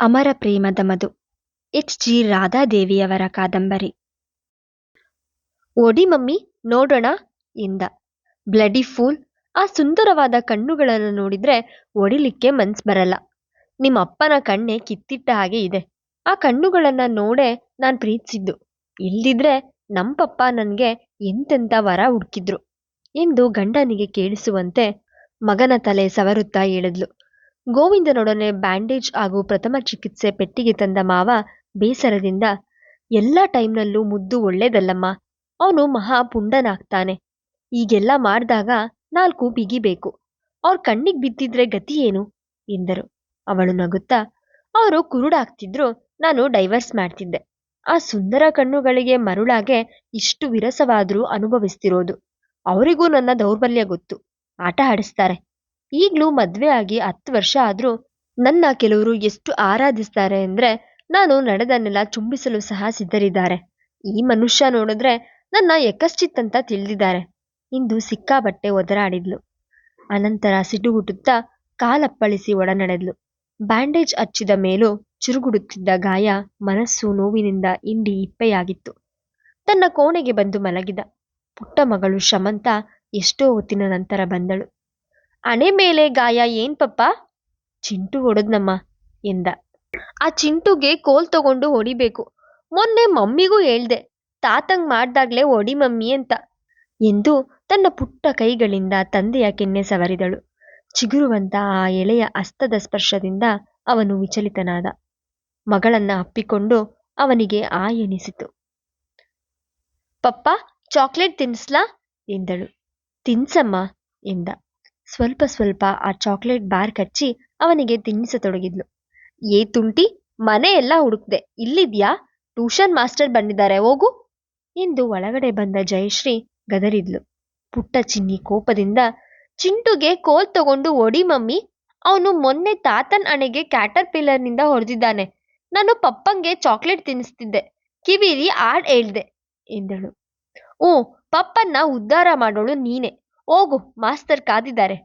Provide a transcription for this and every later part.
ಅಮರ ಪ್ರೇಮದ ಮಧು. H. G. ರಾಧಾದೇವಿಯವರ ಕಾದಂಬರಿ. ಓಡಿ ಮಮ್ಮಿ, ನೋಡೋಣ, ಎಂದ. ಬ್ಲಡಿ ಫೂಲ್, ಆ ಸುಂದರವಾದ ಕಣ್ಣುಗಳನ್ನು ನೋಡಿದ್ರೆ ಒಡಿಲಿಕ್ಕೆ ಮನ್ಸು ಬರಲ್ಲ. ನಿಮ್ಮ ಅಪ್ಪನ ಕಣ್ಣೆ ಕಿತ್ತಿಟ್ಟ ಹಾಗೆ ಇದೆ. ಆ ಕಣ್ಣುಗಳನ್ನ ನೋಡೇ ನಾನು ಪ್ರೀತಿಸಿದ್ದು. ಇಲ್ದಿದ್ರೆ ನಮ್ಮ ಪಪ್ಪ ನನಗೆ ಎಂತೆಂಥ ವರ ಹುಡುಕಿದ್ರು. ಎಂದು ಗಂಡನಿಗೆ ಕೇಳಿಸುವಂತೆ ಮಗನ ತಲೆ ಸವರುತ್ತಾ ಹೇಳಿದ್ಲು. ಗೋವಿಂದನೊಡನೆ ಬ್ಯಾಂಡೇಜ್ ಹಾಗೂ ಪ್ರಥಮ ಚಿಕಿತ್ಸೆ ಪೆಟ್ಟಿಗೆ ತಂದ ಮಾವ ಬೇಸರದಿಂದ, ಎಲ್ಲ ಟೈಮ್ನಲ್ಲೂ ಮುದ್ದು ಒಳ್ಳೇದಲ್ಲಮ್ಮ, ಅವನು ಮಹಾ ಪುಂಡನಾಗ್ತಾನೆ ಈಗೆಲ್ಲ ಮಾಡಿದಾಗ ನಾಲ್ಕು ಬಿಗಿಬೇಕು ಅವ್ರ ಕಣ್ಣಿಗೆ ಬಿದ್ದಿದ್ರೆ ಗತಿ ಏನು? ಎಂದರು. ಅವಳು ನಗುತ್ತಾ, ಅವರು ಕುರುಡಾಗ್ತಿದ್ರು, ನಾನು ಡೈವರ್ಸ್ ಮಾಡ್ತಿದ್ದೆ. ಆ ಸುಂದರ ಕಣ್ಣುಗಳಿಗೆ ಮರುಳಾಗೆ ಇಷ್ಟು ವಿರಸವಾದರೂ ಅನುಭವಿಸ್ತಿರೋದು. ಅವರಿಗೂ ನನ್ನ ದೌರ್ಬಲ್ಯ ಗೊತ್ತು. ಆಟ ಆಡಿಸ್ತಾರೆ. ಈಗ್ಲೂ ಮದುವೆ ಆಗಿ ಹತ್ತು ವರ್ಷ ಆದರೂ ನನ್ನ ಕೆಲವರು ಎಷ್ಟು ಆರಾಧಿಸ್ತಾರೆ ಅಂದ್ರೆ ನಾನು ನಡೆದನ್ನೆಲ್ಲ ಚುಂಬಿಸಲು ಸಹ ಸಿದ್ಧರಿದ್ದಾರೆ. ಈ ಮನುಷ್ಯ ನೋಡಿದ್ರೆ ನನ್ನ ಯಕಶ್ಚಿತ್ ಅಂತ ತಿಳಿದಿದ್ದಾರೆ. ಇಂದು ಸಿಕ್ಕಾಬಟ್ಟೆ ಒದರಾಡಿದ್ಲು. ಅನಂತರ ಸಿಡುಗುಟ್ಟುತ್ತಾ ಕಾಲಪ್ಪಳಿಸಿ ಒಡನಡೆದ್ಲು. ಬ್ಯಾಂಡೇಜ್ ಹಚ್ಚಿದ ಮೇಲೂ ಚುರುಗುಡುತ್ತಿದ್ದ ಗಾಯ ಮನಸ್ಸು ನೋವಿನಿಂದ ಇಂಡಿ ಇಪ್ಪೆಯಾಗಿತ್ತು. ತನ್ನ ಕೋಣೆಗೆ ಬಂದು ಮಲಗಿದ. ಪುಟ್ಟ ಮಗಳು ಶಮಂತ ಎಷ್ಟೋ ಹೊತ್ತಿನ ನಂತರ ಬಂದಳು. ಹಣೆ ಮೇಲೆ ಗಾಯ ಏನ್ ಪಪ್ಪ? ಚಿಂಟು ಹೊಡೆದ್ನಮ್ಮ ಎಂದ. ಆ ಚಿಂಟುಗೆ ಕೋಲ್ ತಗೊಂಡು ಹೊಡಿಬೇಕು. ಮೊನ್ನೆ ಮಮ್ಮಿಗೂ ಹೇಳ್ದೆ, ತಾತಂಗ್ ಮಾಡ್ದಾಗ್ಲೇ ಹೊಡಿ ಮಮ್ಮಿ ಅಂತ ಎಂದು ತನ್ನ ಪುಟ್ಟ ಕೈಗಳಿಂದ ತಂದೆಯ ಕೆನ್ನೆ ಸವರಿದಳು. ಚಿಗುರುವಂತ ಆ ಎಳೆಯ ಹಸ್ತದ ಸ್ಪರ್ಶದಿಂದ ಅವನು ವಿಚಲಿತನಾದ. ಮಗಳನ್ನ ಅಪ್ಪಿಕೊಂಡು ಅವನಿಗೆ ಆ ಎನಿಸಿತು. ಪಪ್ಪ, ಚಾಕ್ಲೇಟ್ ತಿನ್ಸ್ಲಾ? ಎಂದಳು. ತಿನ್ಸಮ್ಮ ಎಂದ. ಸ್ವಲ್ಪ ಸ್ವಲ್ಪ ಆ ಚಾಕ್ಲೇಟ್ ಬಾರ್ ಕಚ್ಚಿ ಅವನಿಗೆ ತಿನ್ನಿಸತೊಡಗಿದ್ಲು. ಏ ತುಂಟಿ ಮನೆ ಎಲ್ಲ ಹುಡುಕ್ದೆ, ಇಲ್ಲಿದ್ಯಾ? ಟ್ಯೂಷನ್ ಮಾಸ್ಟರ್ ಬಂದಿದ್ದಾರೆ, ಹೋಗು. ಎಂದು ಒಳಗಡೆ ಬಂದ ಜಯಶ್ರೀ ಗದರಿದ್ಲು. ಪುಟ್ಟ ಚಿನ್ನಿ ಕೋಪದಿಂದ, ಚಿಂಟುಗೆ ಕೋಲ್ ತಗೊಂಡು ಓಡಿ ಮಮ್ಮಿ. ಅವನು ಮೊನ್ನೆ ತಾತನ್ ಅಣೆಗೆ ಕ್ಯಾಟರ್ ಪಿಲ್ಲರ್ನಿಂದ ಹೊಡೆದಿದ್ದಾನೆ. ನಾನು ಪಪ್ಪಂಗೆ ಚಾಕ್ಲೇಟ್ ತಿನ್ನಿಸ್ತಿದ್ದೆ. ಕಿವಿರಿ ಆಡ್ ಹೇಳ್ದೆ, ಎಂದಳು. ಓ ಪಪ್ಪನ್ನ ಉದ್ಧಾರ ಮಾಡೋಳು ನೀನೆ. ಹೋಗು, ಮಾಸ್ತರ್ ಕಾದಿದ್ದಾರೆ.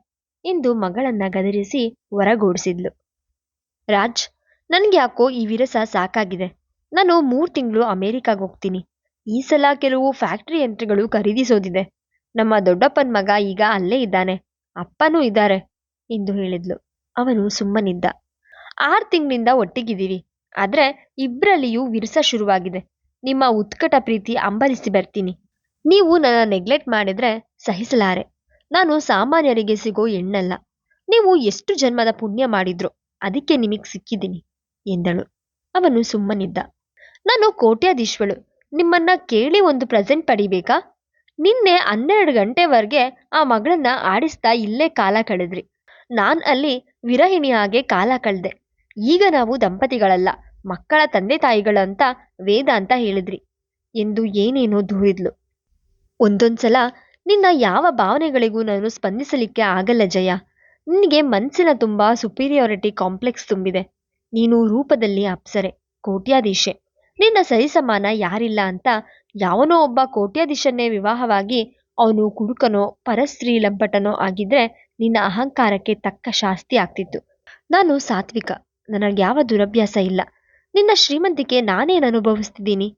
ಎಂದು ಮಗಳನ್ನ ಗದರಿಸಿ ಹೊರಗೂಡಿಸಿದ್ಲು. ರಾಜ್ ನನ್ಗೆ ಯಾಕೋ ಈ ವಿರಸ ಸಾಕಾಗಿದೆ. ನಾನು ಮೂರು ತಿಂಗಳು ಅಮೆರಿಕಾಗೆ ಹೋಗ್ತೀನಿ. ಈ ಸಲ ಕೆಲವು ಫ್ಯಾಕ್ಟರಿ ಯಂತ್ರಗಳು ಖರೀದಿಸೋದಿದೆ. ನಮ್ಮ ದೊಡ್ಡಪ್ಪನ ಮಗ ಈಗ ಅಲ್ಲೇ ಇದ್ದಾನೆ. ಅಪ್ಪನೂ ಇದ್ದಾರೆ ಎಂದು ಹೇಳಿದ್ಲು. ಅವನು ಸುಮ್ಮನಿದ್ದ. ಆರ್ ತಿಂಗಳಿಂದ ಒಟ್ಟಿಗಿದ್ದೀವಿ. ಆದ್ರೆ ಇಬ್ರಲ್ಲಿಯೂ ವಿರಸ ಶುರುವಾಗಿದೆ. ನಿಮ್ಮ ಉತ್ಕಟ ಪ್ರೀತಿ ಅಂಬಲಿಸಿ ಬರ್ತೀನಿ. ನೀವು ನನ್ನ ನೆಗ್ಲೆಕ್ಟ್ ಮಾಡಿದ್ರೆ ಸಹಿಸಲಾರೆ. ನಾನು ಸಾಮಾನ್ಯರಿಗೆ ಸಿಗೋ ಹೆಣ್ಣಲ್ಲ. ನೀವು ಎಷ್ಟು ಜನ್ಮದ ಪುಣ್ಯ ಮಾಡಿದ್ರು ಅದಕ್ಕೆ ನಿಮಗೆ ಸಿಕ್ಕಿದ್ದೀನಿ, ಎಂದಳು. ಅವನು ಸುಮ್ಮನಿದ್ದ. ನಾನು ಕೋಟ್ಯಾಧೀಶ್ವಳು, ನಿಮ್ಮನ್ನ ಕೇಳಿ ಒಂದು ಪ್ರೆಸೆಂಟ್ ಪಡಿಬೇಕಾ? ನಿನ್ನೆ ಹನ್ನೆರಡು ಗಂಟೆವರೆಗೆ ಆ ಮಗಳನ್ನ ಆಡಿಸ್ತಾ ಇಲ್ಲೇ ಕಾಲ ಕಳೆದ್ರಿ. ನಾನ್ ಅಲ್ಲಿ ವಿರಹಿಣಿ ಹಾಗೆ ಕಾಲ ಕಳೆದೆ. ಈಗ ನಾವು ದಂಪತಿಗಳಲ್ಲ, ಮಕ್ಕಳ ತಂದೆ ತಾಯಿಗಳಂತ ವೇದ ಅಂತ ಹೇಳಿದ್ರಿ. ಎಂದು ಏನೇನೋ ದೂರಿದ್ಲು. ಒಂದೊಂದ್ಸಲ ನಿನ್ನ ಯಾವ ಭಾವನೆಗಳಿಗೂ ನಾನು ಸ್ಪಂದಿಸಲಿಕ್ಕೆ ಆಗಲ್ಲ ಜಯ. ನಿನಗೆ ಮನಸ್ಸಿನ ತುಂಬಾ ಸುಪೀರಿಯಾರಿಟಿ ಕಾಂಪ್ಲೆಕ್ಸ್ ತುಂಬಿದೆ. ನೀನು ರೂಪದಲ್ಲಿ ಅಪ್ಸರೆ, ಕೋಟ್ಯಾಧೀಶೆ. ನಿನ್ನ ಸರಿಸಮಾನ ಯಾರಿಲ್ಲ ಅಂತ ಯಾವನೋ ಒಬ್ಬ ಕೋಟ್ಯಾಧೀಶನ್ನೇ ವಿವಾಹವಾಗಿ ಅವನು ಕುಡುಕನೋ, ಪರಸ್ತ್ರೀ ಲಂಪಟನೋ ಆಗಿದ್ರೆ ನಿನ್ನ ಅಹಂಕಾರಕ್ಕೆ ತಕ್ಕ ಶಾಸ್ತಿ ಆಗ್ತಿತ್ತು. ನಾನು ಸಾತ್ವಿಕ, ನನಗೆ ಯಾವ ದುರಭ್ಯಾಸ ಇಲ್ಲ. ನಿನ್ನ ಶ್ರೀಮಂತಿಕೆ ನಾನೇನು ಅನುಭವಿಸ್ತಿದ್ದೀನಿ?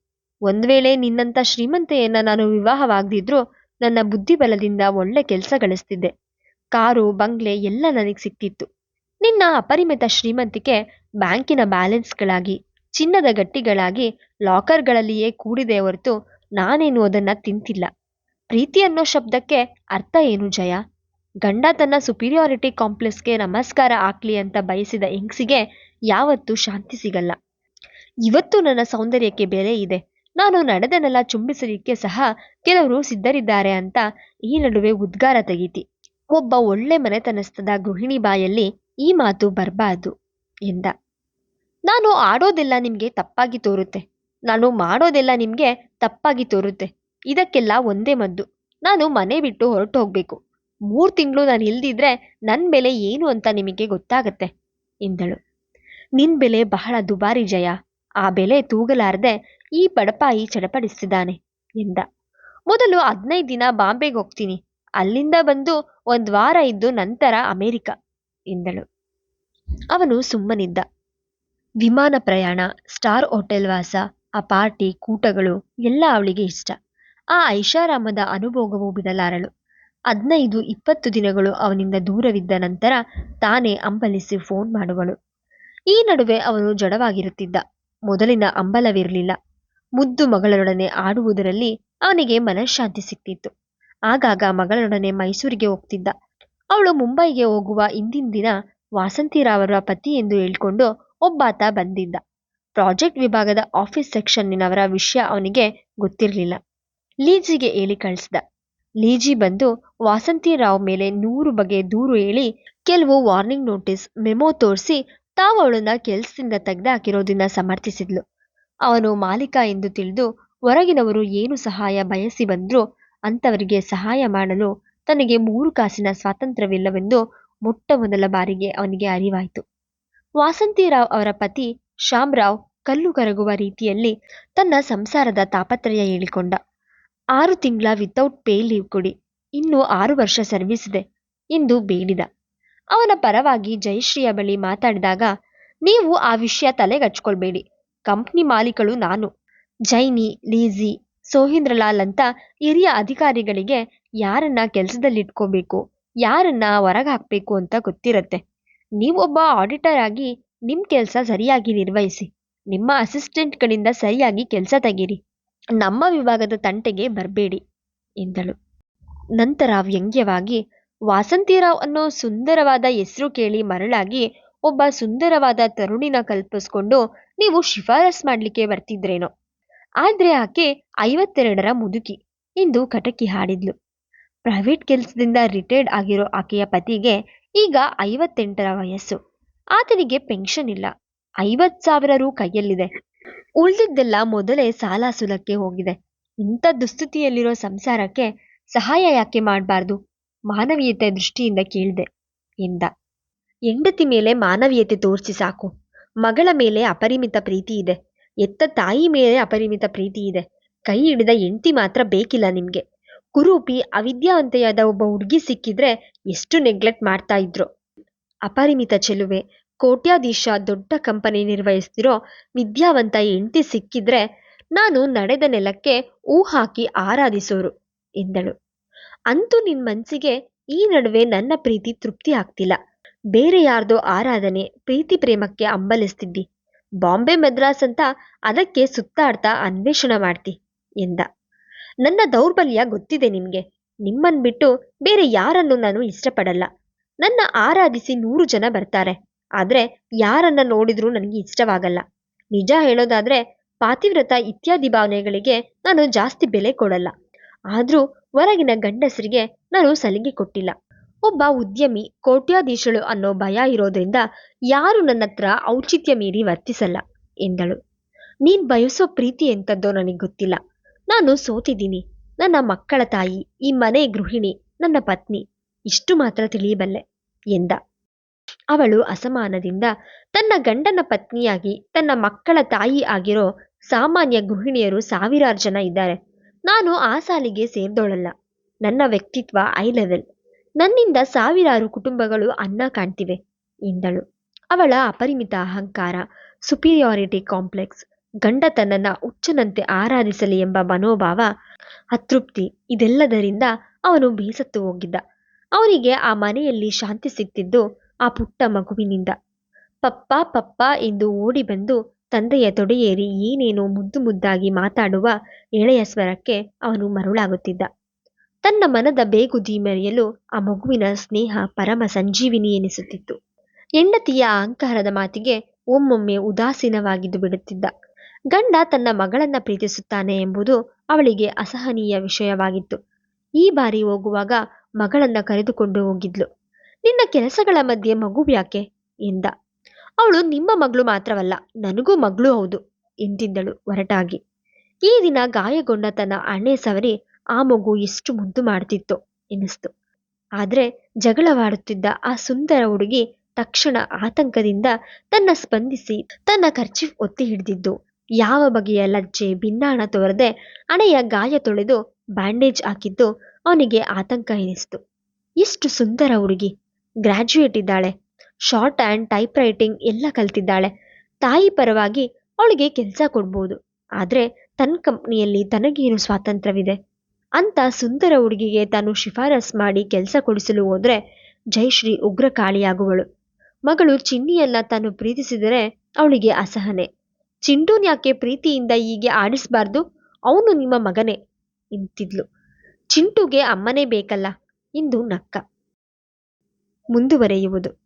ಒಂದ್ ವೇಳೆ ನಿನ್ನಂತ ಶ್ರೀಮಂತೆಯನ್ನ ನಾನು ವಿವಾಹವಾಗದಿದ್ರೂ ನನ್ನ ಬುದ್ಧಿಬಲದಿಂದ ಒಳ್ಳೆ ಕೆಲಸ ಗಳಿಸ್ತಿದ್ದೆ. ಕಾರು, ಬಂಗ್ಲೆ ಎಲ್ಲ ನನಗೆ ಸಿಕ್ತಿತ್ತು ನಿನ್ನ ಅಪರಿಮಿತ ಶ್ರೀಮಂತಿಕೆ ಬ್ಯಾಂಕಿನ ಬ್ಯಾಲೆನ್ಸ್ಗಳಾಗಿ, ಚಿನ್ನದ ಗಟ್ಟಿಗಳಾಗಿ, ಲಾಕರ್ಗಳಲ್ಲಿಯೇ ಕೂಡಿದೆ ಹೊರತು ನಾನೇನು ಅದನ್ನು ತಿಂತಿಲ್ಲ. ಪ್ರೀತಿ ಅನ್ನೋ ಶಬ್ದಕ್ಕೆ ಅರ್ಥ ಏನು ಜಯ? ಗಂಡ ತನ್ನ ಸುಪೀರಿಯಾರಿಟಿ ಕಾಂಪ್ಲೆಕ್ಸ್ಗೆ ನಮಸ್ಕಾರ ಹಾಕ್ಲಿ ಅಂತ ಬಯಸಿದ ಹೆಂಗ್ಸಿಗೆ ಯಾವತ್ತೂ ಶಾಂತಿ ಸಿಗಲ್ಲ. ಇವತ್ತು ನನ್ನ ಸೌಂದರ್ಯಕ್ಕೆ ಬೆಲೆ ಇದೆ. ನಾನು ನಡೆದನೆಲ್ಲ ಚುಂಬಿಸಲಿಕ್ಕೆ ಸಹ ಕೆಲವರು ಸಿದ್ಧರಿದ್ದಾರೆ ಅಂತ ಈ ನಡುವೆ ಉದ್ಗಾರ ತೆಗೀತಿ. ಒಬ್ಬ ಒಳ್ಳೆ ಮನೆತನಸ್ಥದ ಗೃಹಿಣಿ ಬಾಯಲ್ಲಿ ಈ ಮಾತು ಬರಬಾರ್ದು ಎಂದ. ನಾನು ಆಡೋದೆಲ್ಲ ನಿಮ್ಗೆ ತಪ್ಪಾಗಿ ತೋರುತ್ತೆ. ನಾನು ಮಾಡೋದೆಲ್ಲ ನಿಮ್ಗೆ ತಪ್ಪಾಗಿ ತೋರುತ್ತೆ. ಇದಕ್ಕೆಲ್ಲ ಒಂದೇ ಮದ್ದು. ನಾನು ಮನೆ ಬಿಟ್ಟು ಹೊರಟು ಹೋಗ್ಬೇಕು. ಮೂರ್ ತಿಂಗಳು ನಾನು ಇಲ್ದಿದ್ರೆ ನನ್ ಬೆಲೆ ಏನು ಅಂತ ನಿಮಗೆ ಗೊತ್ತಾಗತ್ತೆ ಎಂದಳು. ನಿನ್ ಬೆಲೆ ಬಹಳ ದುಬಾರಿ ಜಯ. ಆ ಬೆಲೆ ತೂಗಲಾರದೆ ಈ ಬಡಪಾಯಿ ಚಡಪಡಿಸಿದ್ದಾನೆ ಎಂದ. ಮೊದಲು ಹದಿನೈದು ದಿನ ಬಾಂಬೆಗೆ ಹೋಗ್ತೀನಿ. ಅಲ್ಲಿಂದ ಬಂದು ಒಂದ್ ವಾರ ಇದ್ದು ನಂತರ ಅಮೆರಿಕ ಎಂದಳು. ಅವನು ಸುಮ್ಮನಿದ್ದ. ವಿಮಾನ ಪ್ರಯಾಣ, ಸ್ಟಾರ್ ಹೋಟೆಲ್ ವಾಸ, ಆ ಪಾರ್ಟಿ, ಕೂಟಗಳು, ಎಲ್ಲ ಅವಳಿಗೆ ಇಷ್ಟ. ಆ ಐಷಾರಾಮದ ಅನುಭೋಗವೂ ಬಿಡಲಾರಳು. ಹದಿನೈದು, ಇಪ್ಪತ್ತು ದಿನಗಳು ಅವನಿಂದ ದೂರವಿದ್ದ ನಂತರ ತಾನೇ ಅಂಬಲಿಸಿ ಫೋನ್ ಮಾಡುವಳು. ಈ ನಡುವೆ ಅವನು ಜಡವಾಗಿರುತ್ತಿದ್ದ. ಮೊದಲಿನ ಅಂಬಲವಿರಲಿಲ್ಲ. ಮುದ್ದು ಮಗಳೊಡನೆ ಆಡುವುದರಲ್ಲಿ ಅವನಿಗೆ ಮನಃಶಾಂತಿ ಸಿಕ್ತಿತ್ತು. ಆಗಾಗ ಮಗಳೊಡನೆ ಮೈಸೂರಿಗೆ ಹೋಗ್ತಿದ್ದ. ಅವಳು ಮುಂಬೈಗೆ ಹೋಗುವ ಹಿಂದಿನ ದಿನ ವಾಸಂತಿರಾವರ ಪತಿ ಎಂದು ಹೇಳ್ಕೊಂಡು ಒಬ್ಬಾತ ಬಂದಿದ್ದ. ಪ್ರಾಜೆಕ್ಟ್ ವಿಭಾಗದ ಆಫೀಸ್ ಸೆಕ್ಷನ್ನಿನವರ ವಿಷಯ ಅವನಿಗೆ ಗೊತ್ತಿರಲಿಲ್ಲ. ಲೀಜಿಗೆ ಹೇಳಿ ಕಳಿಸ್ದ. ಲೀಜಿ ಬಂದು ವಾಸಂತಿರಾವ್ ಮೇಲೆ ನೂರು ಬಗೆ ದೂರು ಹೇಳಿ ಕೆಲವು ವಾರ್ನಿಂಗ್ ನೋಟಿಸ್, ಮೆಮೊ ತೋರಿಸಿ ತಾವು ಅವಳನ್ನ ಕೆಲಸದಿಂದ ತೆಗೆದುಹಾಕಿರೋದನ್ನ ಸಮರ್ಥಿಸಿದ್ಲು. ಅವನು ಮಾಲೀಕ ಎಂದು ತಿಳಿದು ಹೊರಗಿನವರು ಏನು ಸಹಾಯ ಬಯಸಿ ಬಂದರೂ ಅಂಥವರಿಗೆ ಸಹಾಯ ಮಾಡಲು ತನಗೆ ಮೂರು ಕಾಸಿನ ಸ್ವಾತಂತ್ರ್ಯವಿಲ್ಲವೆಂದು ಮೊಟ್ಟ ಮೊದಲ ಬಾರಿಗೆ ಅವನಿಗೆ ಅರಿವಾಯಿತು. ವಾಸಂತಿರಾವ್ ಅವರ ಪತಿ ಶ್ಯಾಮ್ರಾವ್ ಕಲ್ಲು ಕರಗುವ ರೀತಿಯಲ್ಲಿ ತನ್ನ ಸಂಸಾರದ ತಾಪತ್ರಯ ಹೇಳಿಕೊಂಡ. ಆರು ತಿಂಗಳ ವಿತೌಟ್ ಪೇ ಲೀವ್ ಕೊಡಿ, ಇನ್ನು ಆರು ವರ್ಷ ಸರ್ವಿಸ್ ಇದೆ ಎಂದು ಬೇಡಿದ. ಅವನ ಪರವಾಗಿ ಜಯಶ್ರೀಯ ಬಳಿ ಮಾತಾಡಿದಾಗ, ನೀವು ಆ ವಿಷಯ ತಲೆಗಚ್ಕೊಳ್ಬೇಡಿ ಕಂಪ್ನಿ ಮಾಲೀಕಳು ನಾನು. ಜೈನಿ, ಲೀಜಿ ಸೋಹಿಂದ್ರಲಾಲ್ ಅಂತ ಹಿರಿಯ ಅಧಿಕಾರಿಗಳಿಗೆ ಯಾರನ್ನ ಕೆಲಸದಲ್ಲಿಟ್ಕೋಬೇಕು, ಯಾರನ್ನ ಹೊರಗ್ ಹಾಕಬೇಕು ಅಂತ ಗೊತ್ತಿರತ್ತೆ. ನೀವೊಬ್ಬ ಆಡಿಟರ್ ಆಗಿ ನಿಮ್ಮ ಕೆಲಸ ಸರಿಯಾಗಿ ನಿರ್ವಹಿಸಿ, ನಿಮ್ಮ ಅಸಿಸ್ಟೆಂಟ್ಗಳಿಂದ ಸರಿಯಾಗಿ ಕೆಲಸ ತೆಗೀರಿ, ನಮ್ಮ ವಿಭಾಗದ ತಂಟೆಗೆ ಬರಬೇಡಿ, ಎಂದಳು. ನಂತರ ವ್ಯಂಗ್ಯವಾಗಿ ವಾಸಂತಿರಾವ್ ಅನ್ನೋ ಸುಂದರವಾದ ಹೆಸರು ಕೇಳಿ ಮರಳಾಗಿ ಒಬ್ಬ ಸುಂದರವಾದ ತರುಣಿನ ಕಲ್ಪಿಸ್ಕೊಂಡು ನೀವು ಶಿಫಾರಸ್ ಮಾಡಲಿಕ್ಕೆ ಬರ್ತಿದ್ರೇನೋ. ಆದ್ರೆ ಆಕೆ ಐವತ್ತೆರಡರ ಮುದುಕಿ. ಎಂದು ಕಟಕಿ ಹಾಡಿದ್ಲು. ಪ್ರೈವೇಟ್ ಕೆಲಸದಿಂದ ರಿಟೈರ್ಡ್ ಆಗಿರೋ ಆಕೆಯ ಪತಿಗೆ ಈಗ ಐವತ್ತೆಂಟರ ವಯಸ್ಸು. ಆತನಿಗೆ ಪೆನ್ಷನ್ ಇಲ್ಲ. ಐವತ್ ಸಾವಿರ ರು ಕೈಯಲ್ಲಿದೆ. ಉಳಿದಿದ್ದೆಲ್ಲ ಮೊದಲೇ ಸಾಲ ಸುಲಕ್ಕೆ ಹೋಗಿದೆ. ಇಂಥ ದುಸ್ಥಿತಿಯಲ್ಲಿರೋ ಸಂಸಾರಕ್ಕೆ ಸಹಾಯ ಯಾಕೆ ಮಾಡಬಾರ್ದು? ಮಾನವೀಯತೆ ದೃಷ್ಟಿಯಿಂದ ಕೇಳಿದೆ, ಎಂದ. ಹೆಂಡತಿ ಮೇಲೆ ಮಾನವೀಯತೆ ತೋರಿಸಿ ಸಾಕು. ಮಗಳ ಮೇಲೆ ಅಪರಿಮಿತ ಪ್ರೀತಿ ಇದೆ. ಎತ್ತ ತಾಯಿ ಮೇಲೆ ಅಪರಿಮಿತ ಪ್ರೀತಿ ಇದೆ. ಕೈ ಹಿಡಿದ ಹೆಂಡತಿ ಮಾತ್ರ ಬೇಕಿಲ್ಲ ನಿಮಗೆ. ಕುರೂಪಿ ಅವಿದ್ಯಾವಂತೆಯಾದ ಒಬ್ಬ ಹುಡುಗಿ ಸಿಕ್ಕಿದ್ರೆ ಎಷ್ಟು ನೆಗ್ಲೆಕ್ಟ್ ಮಾಡ್ತಾ ಇದ್ರು. ಅಪರಿಮಿತ ಚೆಲುವೆ. ಕೋಟ್ಯಾಧೀಶ ದೊಡ್ಡ ಕಂಪನಿ ನಿರ್ವಹಿಸ್ತಿರೋ ವಿದ್ಯಾವಂತ ಹೆಂಡತಿ ಸಿಕ್ಕಿದ್ರೆ ನಾನು ನಡೆದ ನೆಲಕ್ಕೆ ಹೂ ಹಾಕಿ ಆರಾಧಿಸೋರು, ಎಂದಳು. ಅಂತೂ ನಿನ್ ಮನ್ಸಿಗೆ ಈ ನಡುವೆ ನನ್ನ ಪ್ರೀತಿ ತೃಪ್ತಿ ಆಗ್ತಿಲ್ಲ. ಬೇರೆ ಯಾರ್ದೋ ಆರಾಧನೆ ಪ್ರೀತಿ ಪ್ರೇಮಕ್ಕೆ ಅಂಬಲಿಸ್ತಿದ್ದಿ. ಬಾಂಬೆ ಮದ್ರಾಸ್ ಅಂತ ಅದಕ್ಕೆ ಸುತ್ತಾಡ್ತಾ ಅನ್ವೇಷಣೆ ಮಾಡ್ತಿ ಎಂದ. ನನ್ನ ದೌರ್ಬಲ್ಯ ಗೊತ್ತಿದೆ ನಿಮಗೆ. ನಿಮ್ಮನ್ ಬಿಟ್ಟು ಬೇರೆ ಯಾರನ್ನು ನಾನು ಇಷ್ಟಪಡಲ್ಲ. ನನ್ನ ಆರಾಧಿಸಿ ನೂರು ಜನ ಬರ್ತಾರೆ. ಆದ್ರೆ ಯಾರನ್ನ ನೋಡಿದ್ರೂ ನನಗೆ ಇಷ್ಟವಾಗಲ್ಲ. ನಿಜ ಹೇಳೋದಾದ್ರೆ ಪಾತಿವ್ರತ ಇತ್ಯಾದಿ ಭಾವನೆಗಳಿಗೆ ನಾನು ಜಾಸ್ತಿ ಬೆಲೆ ಕೊಡಲ್ಲ. ಆದ್ರೂ ಹೊರಗಿನ ಗಂಡಸರಿಗೆ ನಾನು ಸಲಿಗೆ ಕೊಟ್ಟಿಲ್ಲ. ಒಬ್ಬ ಉದ್ಯಮಿ ಕೋಟ್ಯಾಧೀಶಳು ಅನ್ನೋ ಭಯ ಇರೋದ್ರಿಂದ ಯಾರು ನನ್ನ ಹತ್ರ ಔಚಿತ್ಯ ಮೀರಿ ವರ್ತಿಸಲ್ಲ, ಎಂದಳು. ನೀನ್ ಬಯಸೋ ಪ್ರೀತಿ ಎಂಥದ್ದೋ ನನಗೆ ಗೊತ್ತಿಲ್ಲ. ನಾನು ಸೋತಿದ್ದೀನಿ. ನನ್ನ ಮಕ್ಕಳ ತಾಯಿ, ಈ ಮನೆ ಗೃಹಿಣಿ, ನನ್ನ ಪತ್ನಿ, ಇಷ್ಟು ಮಾತ್ರ ತಿಳಿಯಬಲ್ಲೆ, ಎಂದ. ಅವಳು ಅಸಮಾನದಿಂದ ತನ್ನ ಗಂಡನ ಪತ್ನಿಯಾಗಿ, ತನ್ನ ಮಕ್ಕಳ ತಾಯಿ ಆಗಿರೋ ಸಾಮಾನ್ಯ ಗೃಹಿಣಿಯರು ಸಾವಿರಾರು ಜನ ಇದ್ದಾರೆ. ನಾನು ಆ ಸಾಲಿಗೆ ಸೇರ್ದೋಳಲ್ಲ. ನನ್ನ ವ್ಯಕ್ತಿತ್ವ ಐ ಲೆವೆಲ್. ನನ್ನಿಂದ ಸಾವಿರಾರು ಕುಟುಂಬಗಳು ಅನ್ನ ಕಾಣ್ತಿವೆ, ಎಂದಳು. ಅವಳ ಅಪರಿಮಿತ ಅಹಂಕಾರ ಸುಪೀರಿಯಾರಿಟಿ ಕಾಂಪ್ಲೆಕ್ಸ್ ಗಂಡ ತನ್ನನ್ನ ಹುಚ್ಚನಂತೆ ಆರಾಧಿಸಲಿ ಎಂಬ ಮನೋಭಾವ, ಅತೃಪ್ತಿ ಇದೆಲ್ಲದರಿಂದ ಅವನು ಬೇಸತ್ತು ಹೋಗಿದ್ದ. ಅವನಿಗೆ ಆ ಮನೆಯಲ್ಲಿ ಶಾಂತಿ ಸಿಗ್ತಿದ್ದು ಆ ಪುಟ್ಟ ಮಗುವಿನಿಂದ. ಪಪ್ಪ ಪಪ್ಪ ಎಂದು ಓಡಿ ಬಂದು ತಂದೆಯ ತೊಡೆಯೇರಿ ಏನೇನೋ ಮುದ್ದು ಮುದ್ದಾಗಿ ಮಾತಾಡುವ ಎಳೆಯ ಸ್ವರಕ್ಕೆ ಅವನು ಮರುಳಾಗುತ್ತಿದ್ದ. ತನ್ನ ಮನದ ಬೇಗುದಿ ಮೆರೆಯಲು ಆ ಮಗುವಿನ ಸ್ನೇಹ ಪರಮ ಸಂಜೀವಿನಿ ಎನಿಸುತ್ತಿತ್ತು. ಹೆಂಡತಿಯ ಅಹಂಕಾರದ ಮಾತಿಗೆ ಒಮ್ಮೊಮ್ಮೆ ಉದಾಸೀನವಾಗಿದ್ದು ಬಿಡುತ್ತಿದ್ದ. ಗಂಡ ತನ್ನ ಮಗಳನ್ನ ಪ್ರೀತಿಸುತ್ತಾನೆ ಎಂಬುದು ಅವಳಿಗೆ ಅಸಹನೀಯ ವಿಷಯವಾಗಿತ್ತು. ಈ ಬಾರಿ ಹೋಗುವಾಗ ಮಗಳನ್ನ ಕರೆದುಕೊಂಡು ಹೋಗಿದ್ಲು. ನಿನ್ನ ಕೆಲಸಗಳ ಮಧ್ಯೆ ಮಗು ಯಾಕೆ? ಎಂದ. ಅವಳು ನಿಮ್ಮ ಮಗಳು ಮಾತ್ರವಲ್ಲ, ನನಗೂ ಮಗಳು ಹೌದು, ಎಂದಿದ್ದಳು ಒರಟಾಗಿ. ಈ ದಿನ ಗಾಯಗೊಂಡ ತನ್ನ ಅಣ್ಣೆ ಸವರಿ ಆ ಮಗು ಎಷ್ಟು ಮುದ್ದು ಮಾಡ್ತಿತ್ತು ಎನಿಸ್ತು. ಆದರೆ ಜಗಳವಾಡುತ್ತಿದ್ದ ಆ ಸುಂದರ ಹುಡುಗಿ ತಕ್ಷಣ ಆತಂಕದಿಂದ ತನ್ನ ಸ್ಪಂದಿಸಿ ತನ್ನ ಖರ್ಚಿ ಒತ್ತಿ ಹಿಡಿದಿದ್ದು. ಯಾವ ಬಗೆಯ ಲಜ್ಜೆ ಭಿನ್ನಾಣ ತೋರದೆ ಹಣೆಯ ಗಾಯ ತೊಳೆದು ಬ್ಯಾಂಡೇಜ್ ಹಾಕಿದ್ದು ಅವನಿಗೆ ಆತಂಕ ಎನಿಸ್ತು. ಎಷ್ಟು ಸುಂದರ ಹುಡುಗಿ. ಗ್ರಾಜ್ಯುಯೇಟ್ ಇದ್ದಾಳೆ. ಶಾರ್ಟ್ ಆ್ಯಂಡ್ ಟೈಪ್ ರೈಟಿಂಗ್ ಎಲ್ಲ ಕಲ್ತಿದ್ದಾಳೆ. ತಾಯಿ ಪರವಾಗಿ ಅವಳಿಗೆ ಕೆಲಸ ಕೊಡ್ಬೋದು. ಆದರೆ ತನ್ನ ಕಂಪ್ನಿಯಲ್ಲಿ ತನಗೇನು ಸ್ವಾತಂತ್ರ್ಯವಿದೆ? ಅಂತ ಸುಂದರ ಹುಡುಗಿಗೆ ತಾನು ಶಿಫಾರಸ್ ಮಾಡಿ ಕೆಲಸ ಕೊಡಿಸಲು ಹೋದ್ರೆ ಜಯಶ್ರೀ ಉಗ್ರ ಕಾಳಿಯಾಗುವಳು. ಮಗಳು ಚಿನ್ನಿಯನ್ನ ತಾನು ಪ್ರೀತಿಸಿದರೆ ಅವಳಿಗೆ ಅಸಹನೆ. ಚಿಂಟೂನ್ ಯಾಕೆ ಪ್ರೀತಿಯಿಂದ ಹೀಗೆ ಆಡಿಸಬಾರ್ದು? ಅವನು ನಿಮ್ಮ ಮಗನೇ ಇಂತಿದ್ಲು. ಚಿಂಟುಗೆ ಅಮ್ಮನೇ ಬೇಕಲ್ಲ, ಇಂದು ನಕ್ಕ. ಮುಂದುವರೆಯುವುದು.